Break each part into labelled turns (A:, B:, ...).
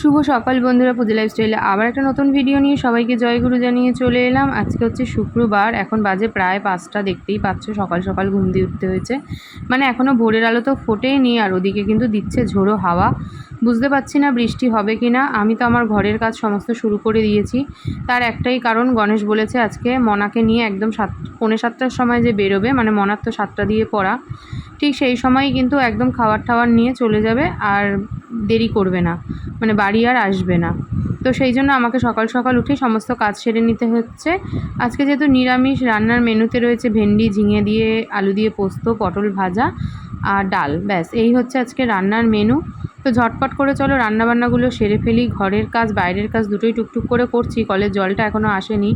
A: শুভ সকাল বন্ধুরা, পুজো লাইফস্টাইলে আবার একটা নতুন ভিডিও নিয়ে সবাইকে জয়গুরু জানিয়ে চলে এলাম। আজকে হচ্ছে শুক্রবার, এখন বাজে প্রায় পাঁচটা, দেখতেই পাচ্ছ সকাল সকাল ঘুম দিয়ে উঠতে হয়েছে। মানে এখনও ভোরের আলো তো ফোটেই নি আর ওদিকে কিন্তু দিচ্ছে ঝোড়ো হাওয়া। বুঝতে পারছি না বৃষ্টি হবে কি না আমি তো আমার ঘরের কাজ সমস্ত শুরু করে দিয়েছি। তার একটাই কারণ, গণেশ বলেছে আজকে মনাকে নিয়ে একদম সাত, পৌনে সাতটার সময় যে বেরোবে মানে মনার তো সাতটা দিয়ে পড়া। ঠিক সেই সময়ই কিন্তু একদম খাবার টাবার নিয়ে চলে যাবে আর দেরি করবে না মানে বাড়ি আর আসবে না। তো সেই জন্য আমাকে সকাল সকাল উঠে সমস্ত কাজ সেরে নিতে হচ্ছে। আজকে যেহেতু নিরামিষ, রান্নার মেনুতে রয়েছে ভেন্ডি, ঝিঙে দিয়ে, আলু দিয়ে পোস্ত, পটল ভাজা আর ডাল, ব্যাস। এই হচ্ছে আজকে রান্নার মেনু। তো ঝটপট করে চলো, রান্নাবান্নাগুলো সেরে ফেলি। ঘরের কাজ, বাইরের কাজ দুটোই টুকটুক করে করছি। কলের জলটা এখনও আসেনি।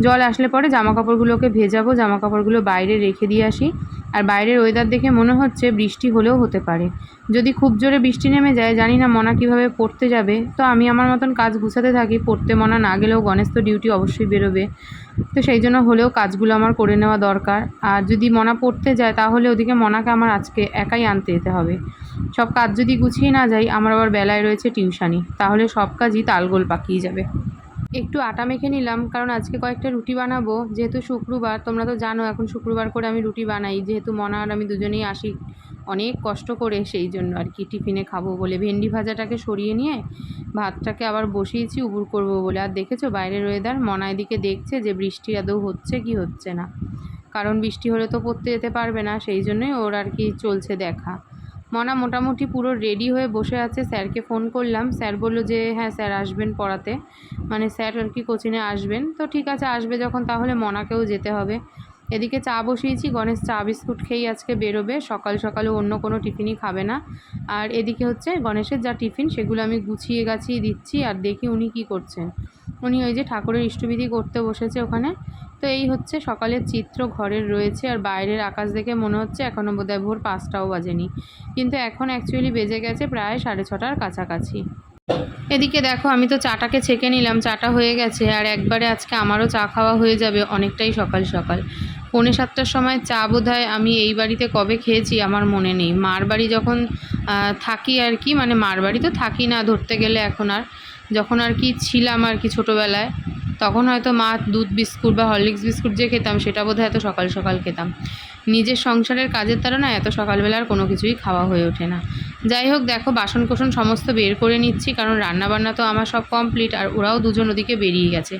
A: জল আসলে পরে জামা কাপড়গুলোকে ভেজাবো জামা কাপড়গুলো বাইরে রেখে দিয়ে আসি। আর বাইরের ওয়েদার দেখে মনে হচ্ছে বৃষ্টি হলেও হতে পারে। যদি খুব জোরে বৃষ্টি নেমে যায়, জানি না মনা কীভাবে পড়তে যাবে। তো আমি আমার মতন কাজ গুছাতে থাকি, পড়তে মনা না গেলেও গণেশ তো ডিউটি অবশ্যই বেরোবে। তো সেই জন্য হলেও কাজগুলো আমার করে নেওয়া দরকার। আর যদি মনা পড়তে যায়, তাহলে ওদিকে মনাকে আমার আজকে একাই আনতে যেতে হবে। সব কাজ যদি গুছিয়ে না যাই, আমার আবার বেলায় রয়েছে টিউশানি। তাহলে সব কাজই তালগোল পাকিয়ে যাবে। একটু আটা মেখে নিলাম, কারণ আজকে কয়েকটা রুটি বানাবো। যেহেতু শুক্রবার, তোমরা তো জানো, এখন শুক্রবার করে আমি রুটি বানাই। যেহেতু মনা আর আমি দুজনেই আসি অনেক কষ্ট করে, সেই জন্য আর কি টিফিনে খাব বলে। ভেন্ডি ভাজাটাকে সরিয়ে নিয়ে ভাতটাকে আবার বসিয়েছি, উবুর করব বলে। আর দেখেছ, বাইরের ওয়েদার মনা এদিকে দেখছে যে বৃষ্টি আদৌ হচ্ছে কি হচ্ছে না। কারণ বৃষ্টি হলে তো পড়তে যেতে পারবে না, সেই জন্যই ওর আর কি চলছে দেখা। মনা মোটামুটি পুরো রেডি হয়ে বসে আছে। স্যারকে ফোন করলাম। স্যার বলল যে হ্যাঁ স্যার আসবেন পড়াতে। মানে স্যার আর কি কোচিংয়ে আসবেন। তো ঠিক আছে, আসবে যখন, তাহলে মনাকেও যেতে হবে। এদিকে চা বসিয়েছি। গণেশ চা বিস্কুট খেয়েই আজকে বেরোবে। সকাল সকালে অন্য কোনো টিফিনই খাবে না। আর এদিকে হচ্ছে গণেশের যা টিফিন, সেগুলো আমি গুছিয়ে গাছিয়ে দিচ্ছি। আর দেখি উনি কি করছেন। উনি ওই যে ঠাকুরের ইষ্টবিধি করতে বসেছে ওখানে। তো এই হচ্ছে সকালের চিত্র ঘরের রয়েছে আর বাইরের আকাশ দেখে মনে হচ্ছে এখনও বোধহয় ভোর পাঁচটাও বাজেনি। কিন্তু এখন অ্যাকচুয়ালি বেজে গেছে প্রায় সাড়ে ছটার কাছাকাছি। এদিকে দেখো, আমি তো চাটাকে ছেঁকে নিলাম, চাটা হয়ে গেছে আর একবারে আজকে আমারও চা খাওয়া হয়ে যাবে অনেকটাই সকাল সকাল। পৌনে সাতটার সময় চা বোধহয় আমি এই বাড়িতে কবে খেয়েছি আমার মনে নেই। মার বাড়ি যখন থাকি আর কি মানে মার বাড়ি তো থাকি না ধরতে গেলে এখন আর। যখন আর কি ছিলাম আর কি ছোটোবেলায়। তখন হয়তো মা দুধ বিস্কুট বা হরলিক্স বিস্কুট যে খেতাম, সেটা বোধহয় এত সকাল সকাল খেতাম। নিজের সংসারের কাজের না এত সকালবেলা আর কোনো কিছুই খাওয়া হয়ে ওঠে না। যাই হোক, দেখো বাসন সমস্ত বের করে নিচ্ছি, কারণ রান্নাবান্না তো আমার সব কমপ্লিট আর ওরাও দুজন ওদিকে বেরিয়ে গেছে।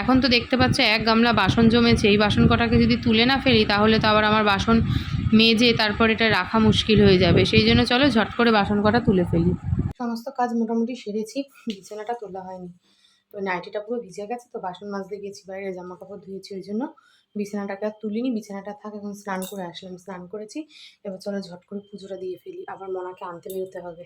A: এখন তো দেখতে পাচ্ছ এক গামলা বাসন জমেছে। এই বাসন কটাকে যদি তুলে না ফেলি, তাহলে তো আবার আমার বাসন মেজে তারপর এটা রাখা মুশকিল হয়ে যাবে। সেই জন্য চলো, ঝট করে বাসন কটা তুলে ফেলি। সমস্ত কাজ মোটামুটি সেরেছি, বিছানাটা তোলা হয়নি। তো নাইটিটা পুরো ভিজে গেছে, তো বাসন মাজতে গেছি, বাইরে জামা কাপড় ধুয়েছি, ওই জন্য বিছানাটাকে আর তুলিনি, বিছানাটা থাক, এখন স্নান করে আসলাম, স্নান করেছি, এবার চলো ঝট করে পুজোটা দিয়ে ফেলি, আবার মনাকে আনতে বেরোতে হবে।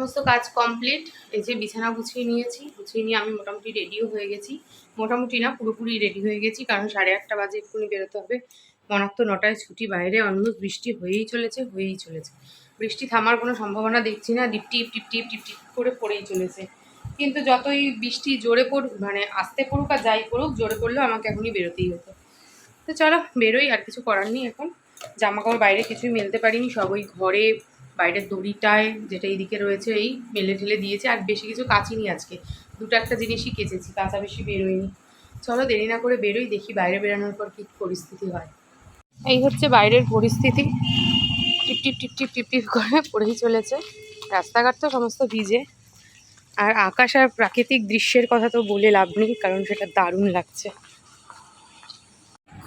A: সমস্ত কাজ কমপ্লিট এই যে বিছানা গুছিয়ে নিয়েছি, গুছিয়ে নিয়ে আমি মোটামুটি রেডিও হয়ে গেছি। মোটামুটি না, পুরোপুরি রেডি হয়ে গেছি, কারণ সাড়ে আটটা বাজে এক্ষুনি বেরোতে হবে। মনার তো নটায় ছুটি, বাইরে অলমোস্ট বৃষ্টি হয়েই চলেছে হয়েই চলেছে। বৃষ্টি থামার কোনো সম্ভাবনা দেখছি না ডিপ টিপ টিপ টিপ টিপ টিপ করে পড়েই চলেছে। কিন্তু যতই বৃষ্টি জোরে পড়ুক মানে আসতে পড়ুক আর যাই পড়ুক, জোরে পড়লেও আমাকে এখনই বেরোতেই হতো। তো চলো, বেরোই, আর কিছু করার নেই এখন। জামা কাপড় বাইরে কিছুই মেলতে পারিনি, সব ওই ঘরে বাইরের দড়িটায় যেটা এইদিকে রয়েছে, এই মেলে ঠেলে দিয়েছে আর বেশি কিছু কাচিনি আজকে। দুটো একটা জিনিসই কেচেছি, কাঁচা বেশি বেরোয়নি। চলো দেরি না করে বেরোই, দেখি বাইরে বেরোনোর পর কী পরিস্থিতি হয়। এই হচ্ছে বাইরের পরিস্থিতি। টিপ টিপ টিপ টিপ টিপ টিপ করে পড়েই চলেছে। রাস্তাঘাট তো সমস্ত ভিজে। আর আকাশ আর প্রাকৃতিক দৃশ্যের কথা তো বলে লাভ নেই, কারণ সেটা দারুণ লাগছে।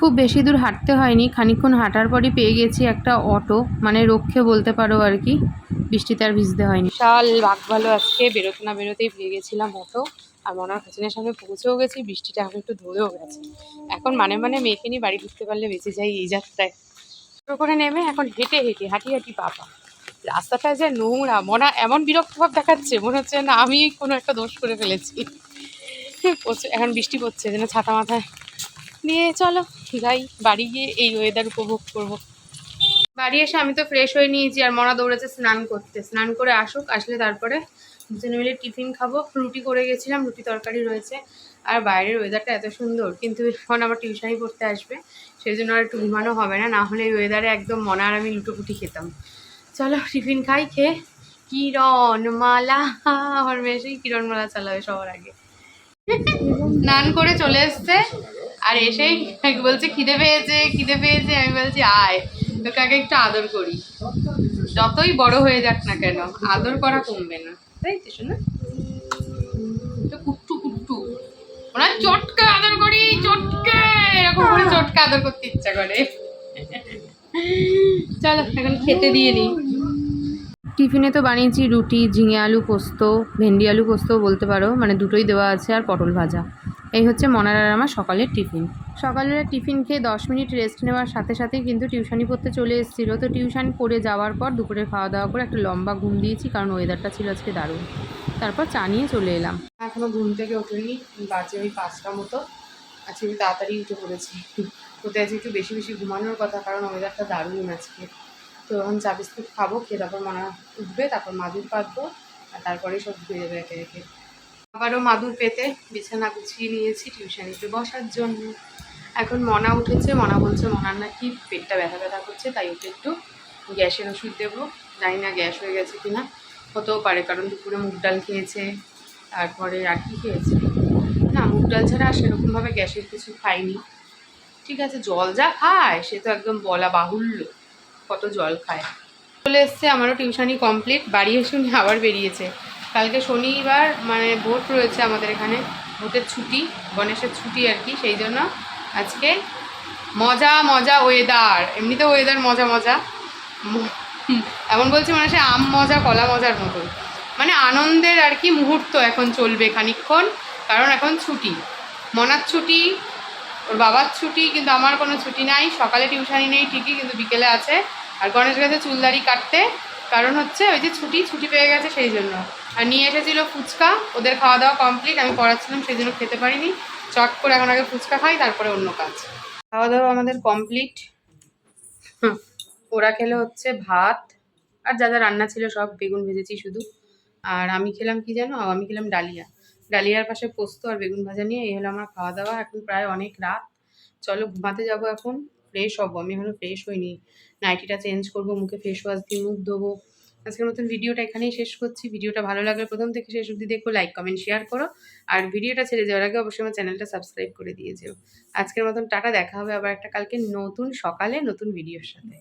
A: খুব বেশি দূর হাঁটতে হয়নি। খানিকক্ষণ হাঁটার পরই পেয়ে গেছি একটা অটো। মানে রক্ষে বলতে পারো আর কি। বৃষ্টিতে আর ভিজতে হয়নি। শাল বাঘ ভালো আজকে বেরোতে না বেরোতেই পেয়ে গেছিলাম অটো। আর মনার কোচিনের সামনে পৌঁছেও গেছি, বৃষ্টিটা এখন একটু ধরেও গেছে। এখন মানে মানে মেয়েকে নিয়ে বাড়ি ঢুকতে পারলে বেঁচে যাই এই যাত্রায়। টোটো করে নেমে এখন হেঁটে হেঁটে হাঁটি হাঁটি পাপা রাস্তাটা যে নোংরা, মনা এমন বিরক্ত ভাব দেখাচ্ছে, মনে হচ্ছে না আমি কোনো একটা দোষ করে ফেলেছি। এখন বৃষ্টি পড়ছে, যেন ছাতা মাথায়। নিয়ে চলো। যাই বাড়ি গিয়ে এই ওয়েদার উপভোগ করব। বাড়ি এসে আমি তো ফ্রেশ হয়ে নিয়েছি আর মনা দৌড়েছে, স্নান করতে। স্নান করে আসুক, আসলে তারপরে দুজনে মিলে টিফিন খাব। রুটি করে গেছিলাম, রুটি তরকারি রয়েছে। আর বাইরের ওয়েদারটা এত সুন্দর, কিন্তু এখন আমার টিউশনই পড়তে আসবে। সেই জন্য আর একটু ঘুমানো হবে না না হলে এই ওয়েদারে একদম মনে আর আমি লুটোপুটি খেতাম। চলো টিফিন খাই, খেয়ে কিরণ মালা, আমার মেয়ে সেই কিরণ মালা চালাবে সবার আগে। স্নান করে চলে এসছে। আর এসেই বলছে, খিদে পেয়েছে খিদে পেয়েছে। আমি বলছি, আয়, তোকে আগে একটু আদর করি। যতই বড় হয়ে যাক না কেন, আদর করা কমবে না। তাই তো শোনা। কুট্টু কুট্টু। ওরা চটকে আদর করি, চটকে। এরকম করে চটকে আদর করতে ইচ্ছা করে। চলো, এখন খেতে দিয়ে নিই টিফিনে তো বানিয়েছি রুটি, ঝিঙে আলু পোস্ত, ভেন্ডি আলু পোস্ত বলতে পারো। মানে দুটোই দেওয়া আছে আর পটল ভাজা। এই হচ্ছে মনার আর আমার সকালের টিফিন। সকালের টিফিন খেয়ে দশ মিনিট রেস্ট নেওয়ার সাথে সাথেই কিন্তু টিউশনি পড়তে চলে এসেছিল। তো টিউশন পড়ে যাওয়ার পর দুপুরে খাওয়া দাওয়া করে একটা লম্বা ঘুম দিয়েছি, কারণ ওয়েদারটা ছিল আজকে দারুণ। তারপর চা নিয়ে চলে এলাম। এখনও ঘুম থেকে ওঠেনি, বাজে ওই পাঁচটা মতো। আজকে আমি তাড়াতাড়ি উঠে পড়েছি। ওতে আজকে একটু বেশি বেশি ঘুমানোর কথা, কারণ ওয়েদারটা দারুণ আজকে। তো এখন চা বিস্কুট খাব, খেয়ে তারপর মানা উঠবে, তারপর মাদুর পাতবো, আর তারপরেই সব ধুয়ে দেবে একে একে। আবারও মাদুর পেতে বিছানা গুছিয়ে নিয়েছি, টিউশনিতে বসার জন্য। এখন মনা উঠেছে, মনা বলছে, মনার নাকি পেটটা ব্যথা ব্যথা করছে, তাই ওকে একটু গ্যাসের ওষুধ দেবো। জানি না গ্যাস হয়ে গেছে কিনা, হতেও পারে, কারণ দুপুরে মুগ ডাল খেয়েছে, তারপরে আর কি খেয়েছে? না, মুগ ডাল ছাড়া আর সেরকমভাবে গ্যাসের কিছু খাইনি। ঠিক আছে, জল যা খায়, সে তো একদম বলা বাহুল্য, কত জল খায়। চলে এসছে, আমারও টিউশনি কমপ্লিট, বাড়ি এসে উনি আবার বেরিয়েছে। কালকে শনিবার মানে ভোট রয়েছে আমাদের এখানে, ভোটের ছুটি, গণেশের ছুটি আর কি, সেই জন্য আজকে মজা মজা ওয়েদার এমনিতে ওয়েদার মজা মজা। এমন বলছি মানে সে আম মজা, কলা মজার মতো। মানে আনন্দের আর কি মুহূর্ত এখন চলবে খানিকক্ষণ, কারণ এখন ছুটি। মনার ছুটি, ওর বাবার ছুটি, কিন্তু আমার কোনো ছুটি নাই। সকালে টিউশানি নেই ঠিকই, কিন্তু বিকেলে আছে। আর গণেশ গেছে চুলদারি কাটতে কারণ হচ্ছে ওই যে ছুটি ছুটি পেয়ে গেছে সেই জন্য। আর নিয়ে এসেছিল ফুচকা, ওদের খাওয়া দাওয়া কমপ্লিট আমি পড়াচ্ছিলাম, সেই জন্য খেতে পারিনি। চট করে এখন আগে ফুচকা খাই, তারপরে অন্য কাজ। খাওয়া দাওয়া আমাদের কমপ্লিট ওরা খেলে হচ্ছে ভাত, আর যা যা রান্না ছিল সব বেগুন ভেজেছি শুধু। আর আমি খেলাম কি জানো? আমি খেলাম ডালিয়া। ডালিয়ার পাশে পোস্ত আর বেগুন ভাজা নিয়ে, এই হলো আমার খাওয়া দাওয়া এখন প্রায় অনেক রাত। চলো ঘুমাতে যাব এখন। ফ্রেশ হব, আমি এখনও ফ্রেশ হইনি। নাইটিটা চেঞ্জ করব, মুখে ফেস ওয়াশ দিয়ে মুখ ধোবো। আজকের মতন ভিডিওটা এখানেই শেষ করছি। ভিডিওটা ভালো লাগলে প্রথম থেকে শেষ অবধি দেখো লাইক কমেন্ট শেয়ার করো। আর ভিডিওটা ছেড়ে যাওয়ার আগে অবশ্যই আমার চ্যানেলটা সাবস্ক্রাইব করে দিয়ে যেও। আজকের মতন টাটা, দেখা হবে আবার একটা কালকে নতুন সকালে নতুন ভিডিওর সাথে।